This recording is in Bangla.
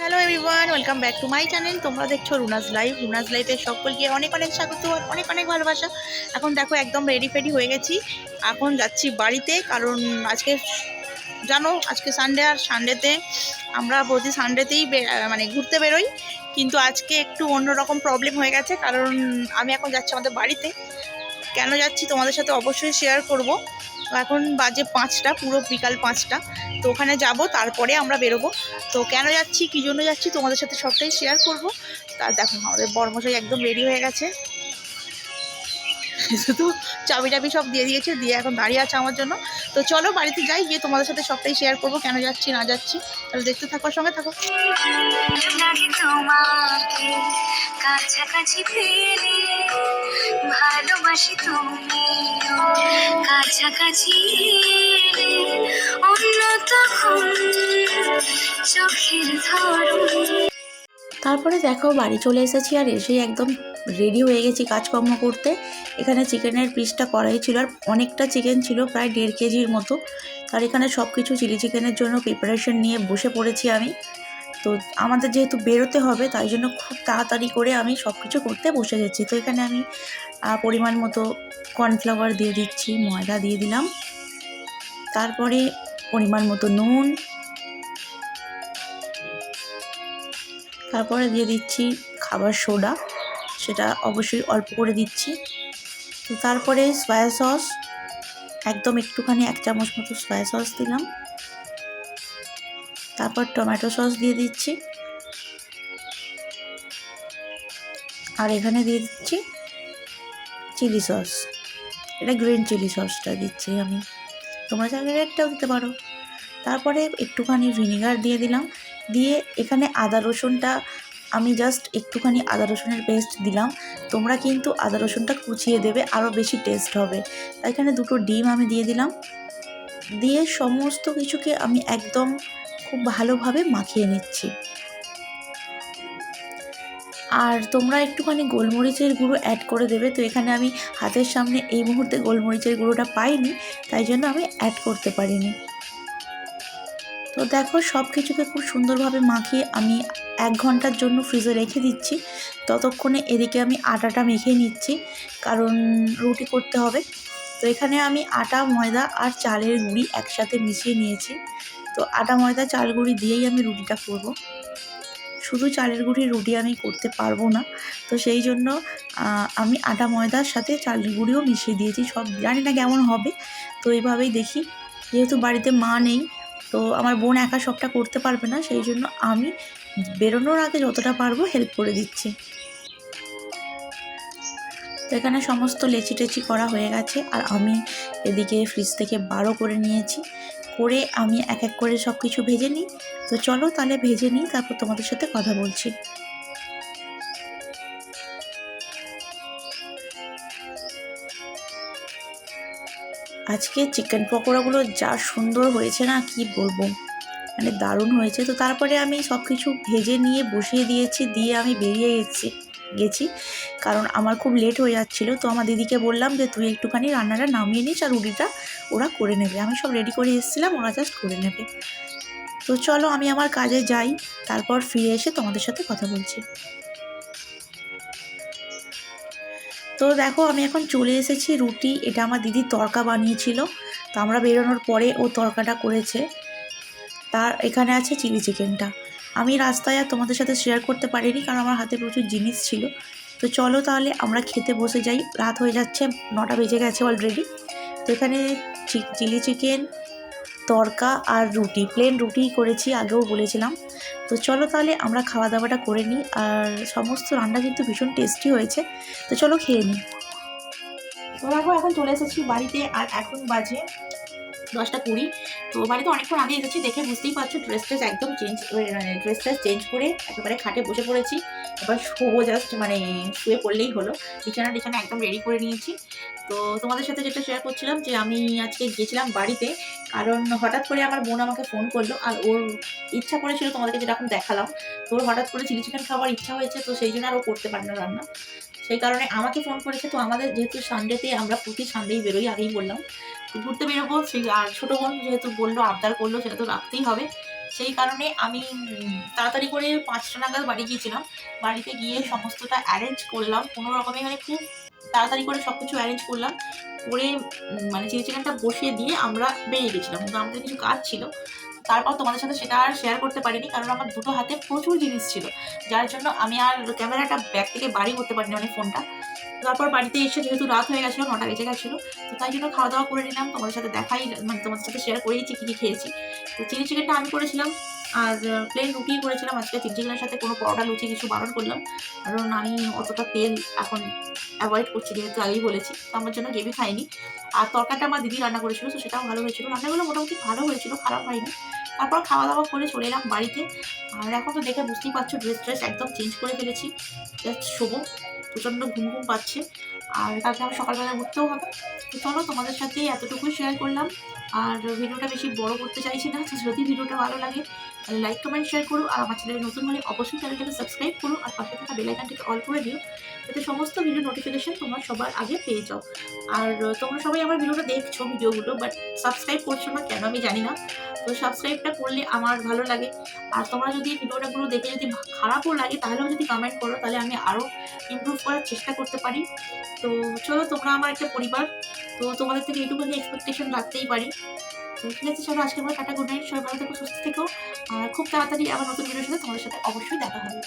Hello everyone welcome back to my channel তোমরা দেখছ রুনাজ লাইভ রুনাজ লাইভে সকলকে অনেক অনেক স্বাগত আর অনেক অনেক ভালোবাসা। এখন দেখো একদম রেডি ফেডি হয়ে গেছি। এখন যাচ্ছি বাড়িতে, কারণ আজকে জানো, আজকে সানডে আর সানডেতে আমরা প্রতি সানডেতেই মানে ঘুরতে বেরোই। কিন্তু আজকে একটু অন্যরকম প্রবলেম হয়ে গেছে, কারণ আমি এখন যাচ্ছি আমাদের বাড়িতে। কেন যাচ্ছি তোমাদের সাথে অবশ্যই শেয়ার করব। এখন বাজে পাঁচটা, পুরো বিকাল পাঁচটা। তো ওখানে যাব, তারপরে আমরা বেরোবো। তো কেন যাচ্ছি, কী জন্য যাচ্ছি, তোমাদের সাথে সবটাই শেয়ার করব। তা দেখো, আমাদের বর্মশাই একদম রেডি হয়ে গেছে। শুধু চাবি টাবি সব দিয়ে দিয়েছে, দিয়ে এখন দাঁড়িয়ে আছে আমার জন্য। তো চলো বাড়িতে যাই, গিয়ে তোমাদের সাথে সবটাই শেয়ার করব, কেন যাচ্ছি, না যাচ্ছি। তাহলে দেখতে থাকো, সঙ্গে থাকো। কাছাকাছি পেলে ভালোবাসি তুমি। কাছাকাছি অন্য তখন চোখের ধরুন। তারপরে দেখো, বাড়ি চলে এসেছি আর এসেই একদম রেডি হয়ে গেছি কাজকর্ম করতে। এখানে চিকেনের পিসটা করাই ছিল আর অনেকটা চিকেন ছিল, প্রায় দেড় কেজির মতো। আর এখানে সব কিছু চিলি চিকেনের জন্য প্রিপারেশন নিয়ে বসে পড়েছি আমি। তো আমাদের যেহেতু বেরোতে হবে, তাই জন্য খুব তাড়াতাড়ি করে আমি সব কিছু করতে বসে গেছি। তো এখানে আমি পরিমাণ মতো কর্নফ্লাওয়ার দিয়ে দিচ্ছি, ময়দা দিয়ে দিলাম। তারপরে পরিমাণ মতো নুন। তারপরে দিয়ে দিচ্ছি খাবার সোডা, সেটা অবশ্যই অল্প করে দিচ্ছি। তো তারপরে সয়া সস একদম একটুখানি এক চামচ মতো সয়া সস দিলাম। তারপর টমেটো সস দিয়ে দিচ্ছি। আর এখানে দিয়ে দিচ্ছি চিলি সস। এটা গ্রিন চিলি সসটা দিচ্ছি আমি। তোমরা চাইলে রেডটাও দিতে পারো। তারপরে একটুখানি ভিনেগার দিয়ে দিলাম। দিয়ে এখানে আদা রসুনটা আমি জাস্ট একটুখানি আদা রসুনের পেস্ট দিলাম। তোমরা কিন্তু আদা রসুনটা কুচিয়ে দেবে, আরও বেশি টেস্ট হবে। তাই এখানে দুটো ডিম আমি দিয়ে দিলাম। দিয়ে সমস্ত কিছুকে আমি একদম খুব ভালোভাবে মাখিয়ে নিচ্ছি। আর তোমরা একটুখানি গোলমরিচের গুঁড়ো অ্যাড করে দেবে। তো এখানে আমি হাতের সামনে এই মুহূর্তে গোলমরিচের গুঁড়োটা পাইনি, তাই জন্য আমি অ্যাড করতে পারিনি। তো দেখো সব কিছুকে খুব সুন্দরভাবে মাখিয়ে আমি এক ঘণ্টার জন্য ফ্রিজে রেখে দিচ্ছি। ততক্ষণে এদিকে আমি আটাটা মেখে নিচ্ছি, কারণ রুটি করতে হবে। তো এখানে আমি আটা, ময়দা আর চালের গুঁড়ি একসাথে মিশিয়ে নিয়েছি। তো আটা ময়দা চাল গুঁড়ি দিয়েই আমি রুটিটা করব। শুধু চালের গুঁড়ির রুটি আমি করতে পারব না। তো সেই জন্য আমি আটা ময়দার সাথে চালের গুঁড়িও মিশিয়ে দিয়েছি। সব জানি না কেমন হবে। তো এইভাবেই দেখি। যেহেতু বাড়িতে মা নেই, তো আমার বোন একা সবটা করতে পারবে না। সেই জন্য আমি বেরোনোর আগে যতটা পারব হেল্প করে দিচ্ছি। তো এখানে সমস্ত লেচি টেচি করা হয়ে গেছে। আর আমি এদিকে ফ্রিজ থেকে বারো করে নিয়েছি। করে আমি এক এক করে সব কিছু ভেজে নিই। তো চলো তাহলে ভেজে নিই, তারপর তোমাদের সাথে কথা বলছি। আজকে চিকেন পকোড়াগুলো যা সুন্দর হয়েছে না, কি বলব? মানে দারুণ হয়েছে। তো তারপরে আমি সব কিছু ভেজে নিয়ে বসিয়ে দিয়েছি, দিয়ে আমি বেরিয়ে গেছি। গেছি। কারণ আমার খুব লেট হয়ে যাচ্ছিল, তো আমার দিদিকে বললাম যে, তুই একটুখানি রান্নাটা নামিয়ে নিস আর রুটিটা ওরা করে নেবে। আমি সব রেডি করে এসেছিলাম, ওরা জাস্ট করে নেবে। তো চলো আমি আমার কাজে যাই, তারপর ফিরে এসে তোমাদের সাথে কথা বলছি। তো দেখো, আমি এখন চলে এসেছি রুটি, এটা আমার দিদি তরকা বানিয়েছিল, তো আমরা বেরোনোর পরে ও তরকাটা করেছে। তার এখানে আছে চিলি চিকেনটা। আমি রাস্তায় আর তোমাদের সাথে শেয়ার করতে পারিনি, কারণ আমার হাতে প্রচুর জিনিস ছিল। তো চলো তাহলে আমরা খেতে বসে যাই। রাত হয়ে যাচ্ছে, নটা বেজে গেছে অলরেডি তো এখানে চিলি চিকেন, তরকা আর রুটি। প্লেন রুটি করেছি, আগেও বলেছিলাম। তো চলো তাহলে আমরা খাওয়া দাওয়াটা করে নিই। আর সমস্ত রান্না কিন্তু ভীষণ টেস্টি হয়েছে। তো চলো খেয়ে নিই। তো দেখো, এখন চলে এসেছি বাড়িতে, আর এখন বাজে দশটা কুড়ি। তো বাড়িতে অনেকক্ষণ আগে এসেছি, দেখে বুঝতেই পারছ ড্রেস ট্রেস একদম চেঞ্জ মানে ড্রেস ট্রেস চেঞ্জ করে একেবারে খাটে বসে পড়েছি। এবার শুবো জাস্ট মানে শুয়ে পড়লেই হলো। বিছানা টিছানা একদম রেডি করে নিয়েছি। তো তোমাদের সাথে যেটা শেয়ার করছিলাম যে, আমি আজকে গিয়েছিলাম বাড়িতে, কারণ হঠাৎ করে আমার বোন আমাকে ফোন করল, আর ওর ইচ্ছা করেছিল তোমাদেরকে যেটা এখন দেখালাম। তো ওর হঠাৎ করে চিলি চিকেন খাওয়ার ইচ্ছা হয়েছে, তো সেই জন্য আর ও করতে পারে না রান্না। সেই কারণে আমাকে ফোন করেছে, তো আমাদের যেহেতু সানডেতে আমরা প্রতি সানডেই বেরোই আগেই বললাম। তো ঘুরতে বেরোবো, সেই, আর ছোটো বোন যেহেতু বলল আবদার করল, সেটা তো রাখতেই হবে। সেই কারণে আমি তাড়াতাড়ি করে পাঁচটা নাগাদ বাড়ি গিয়েছিলাম। বাড়িতে গিয়ে সমস্তটা অ্যারেঞ্জ করলাম। কোনো রকমে মানে খুব তাড়াতাড়ি করে সব কিছু অ্যারেঞ্জ করলাম। করে মানে চিলি চিকেনটা বসিয়ে দিয়ে আমরা বেরিয়ে গেছিলাম। কিন্তু আমাদের কিছু কাজ ছিল। তারপর তোমাদের সাথে সেটা আর শেয়ার করতে পারিনি, কারণ আমার দুটো হাতে প্রচুর জিনিস ছিল। যার জন্য আমি আর ক্যামেরাটা ব্যাগ থেকে বাড়ি করতে পারিনি মানে ফোনটা তারপর বাড়িতে এসে যেহেতু রাত হয়ে গেছিল, নটা বেজে গেছিল, তো তাই জন্য খাওয়া দাওয়া করে নিলাম। তোমাদের সাথে দেখাই মানে তোমাদের সাথে শেয়ার করেইছি কী কী খেয়েছি। তো চিলি চিকেনটা আমি করেছিলাম, আর প্লেন রুটি করেছিলাম। আজকে চিলি চিকেনের সাথে কোনো পরোটা লুচি কিছু বারণ করলাম। কারণ আমি অতটা তেল এখন অ্যাভয়েড করছি, যেহেতু আগেই বলেছি, তো আমার জন্য গেবি খাইনি। আর তরকারিটা আমার দিদি রান্না করেছিল, তো সেটাও ভালো হয়েছিল। রান্নাগুলো মোটামুটি ভালো হয়েছিল, খারাপ হয়নি। তারপর খাওয়া দাওয়া করে চলে এলাম বাড়িতে। আর এখন তো দেখে বুঝতেই পারছ ড্রেস ট্রেস একদম চেঞ্জ করে ফেলেছি। জাস্ট শোবো প্রচণ্ড ঘুম ঘুম পাচ্ছে। আর কালকে আমার সকালবেলা উঠতেও হবে। তো চলো তোমাদের সাথে এতটুকুই শেয়ার করলাম। আর ভিডিওটা বেশি বড় করতে চাইছি না যদি ভিডিওটা ভালো লাগে লাইক কমেন্ট শেয়ার করো, আর আমার চ্যানেলে নতুন হলে অবশ্যই চ্যানেলটাকে সাবস্ক্রাইব করো, আর পাশে থাকা বেলাইকানটিকে অল করে দিও, যাতে সমস্ত ভিডিও নোটিফিকেশন তোমরা সবার আগে পেয়ে যাও। আর তোমরা সবাই আমার ভিডিওটা দেখছ, ভিডিওগুলো বাট সাবস্ক্রাইব করছ না কেন আমি জানি না, তো সাবস্ক্রাইবটা করলে আমার ভালো লাগে। আর তোমরা যদি ভিডিওটাগুলো দেখে যদি খারাপও লাগে তাহলেও যদি কমেন্ট করো, তাহলে আমি আরও ইমপ্রুভ করার চেষ্টা করতে পারি। তো চলো, তোমরা আমার একটা পরিবার তো তোমাদের থেকে এইটুকু নিয়ে এক্সপেকটেশন রাখতেই পারি। তো ঠিক আছে চলো আজকে আমরা টাটা গুড নাইট সবাই ভালো থেকো, সুস্থ থেকো। আর খুব তাড়াতাড়ি আবার নতুন ভিডিওর সাথে তোমাদের সাথে অবশ্যই দেখা হবে।